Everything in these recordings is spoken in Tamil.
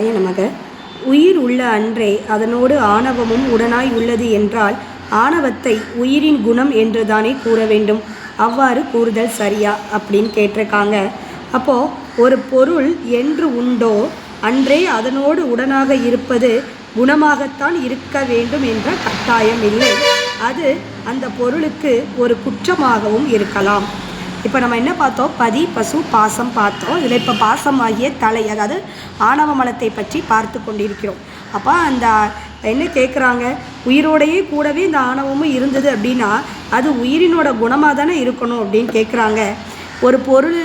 சிவாய நமக உயிர் உள்ள அன்றே அதனோடு ஆணவமும் உடனாய் உள்ளது என்றால் ஆணவத்தை உயிரின் குணம் என்று தானே கூற வேண்டும்? அவ்வாறு கூறுதல் சரியா? அப்படின்னு கேட்டிருக்காங்க. அப்போது ஒரு பொருள் என்று உண்டோ அன்றே அதனோடு உடனாக இருப்பது குணமாகத்தான் இருக்க வேண்டும் என்ற கட்டாயம் இல்லை. அது அந்த பொருளுக்கு ஒரு குற்றமாகவும் இருக்கலாம். இப்போ நம்ம என்ன பார்த்தோம்? பதி பசு பாசம் பார்த்தோம். இதில் இப்போ பாசம் ஆகிய தலை அதாவது ஆணவ மலத்தை பற்றி பார்த்து கொண்டிருக்கிறோம். அப்போ அந்த என்ன கேட்குறாங்க? உயிரோடையே கூடவே இந்த ஆணவமும் இருந்தது அப்படின்னா அது உயிரினோட குணமாக தானே இருக்கணும் அப்படின்னு கேட்குறாங்க. ஒரு பொருள்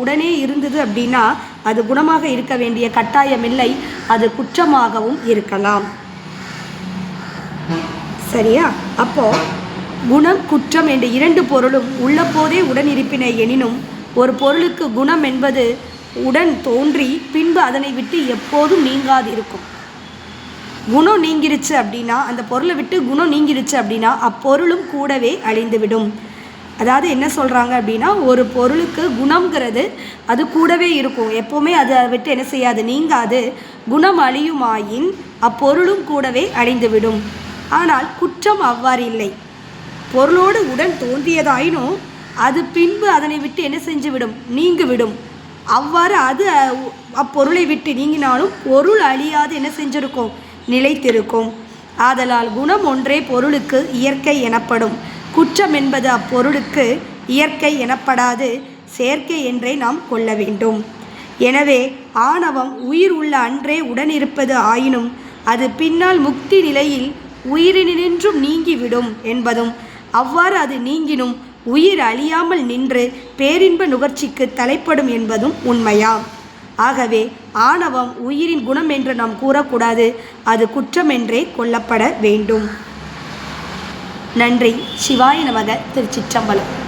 உடனே இருந்தது அப்படின்னா அது குணமாக இருக்க வேண்டிய கட்டாயம் இல்லை. அது குற்றமாகவும் இருக்கலாம். சரியா? அப்போது குணம் குற்றம் என்ற இரண்டு பொருளும் உள்ளபோதே உடன் இருப்பின எனினும் ஒரு பொருளுக்கு குணம் என்பது உடன் தோன்றி பின்பு அதனை விட்டு எப்போதும் நீங்காது இருக்கும் குணம் நீங்கிருச்சு அப்படின்னா அந்த பொருளை விட்டு குணம் நீங்கிருச்சு அப்படின்னா அப்பொருளும் கூடவே அழிந்துவிடும். அதாவது என்ன சொல்கிறாங்க அப்படின்னா ஒரு பொருளுக்கு குணம்ங்கிறது அது கூடவே இருக்கும். எப்போவுமே அதை விட்டு என்ன செய்யாது நீங்காது. குணம் அழியுமாயின் அப்பொருளும் கூடவே அழிந்துவிடும். ஆனால் குற்றம் அவ்வாறு இல்லை. பொருளோடு உடன் தோன்றியதாயினும் அது பின்பு அதனை விட்டு என்ன செஞ்சுவிடும் நீங்கிவிடும் அவ்வாறு அது அப்பொருளை விட்டு நீங்கினாலும் பொருள் அழியாது என்ன செஞ்சிருக்கும்? நிலைத்திருக்கும். ஆதலால் குணம் ஒன்றே பொருளுக்கு இயற்கை எனப்படும். குற்றம் என்பது அப்பொருளுக்கு இயற்கை எனப்படாது செயற்கை என்றே நாம் கொள்ள வேண்டும். எனவே ஆணவம் உயிர் உள்ள அன்றே உடனிருப்பது ஆயினும் அது பின்னால் முக்தி நிலையில் உயிரினின்றும் நீங்கிவிடும் என்பதும் அவ்வாறு அது நீங்கினும் உயிர் அழியாமல் நின்று பேரின்ப நுகர்ச்சிக்கு தலைப்படும் என்பதும் உண்மையாம் ஆகவே ஆணவம் உயிரின் குணம் என்று நாம் கூறக்கூடாது. அது குற்றம் என்றே கொல்லப்பட வேண்டும். நன்றி. சிவாய நமக திருச்சிற்றம்பலம்.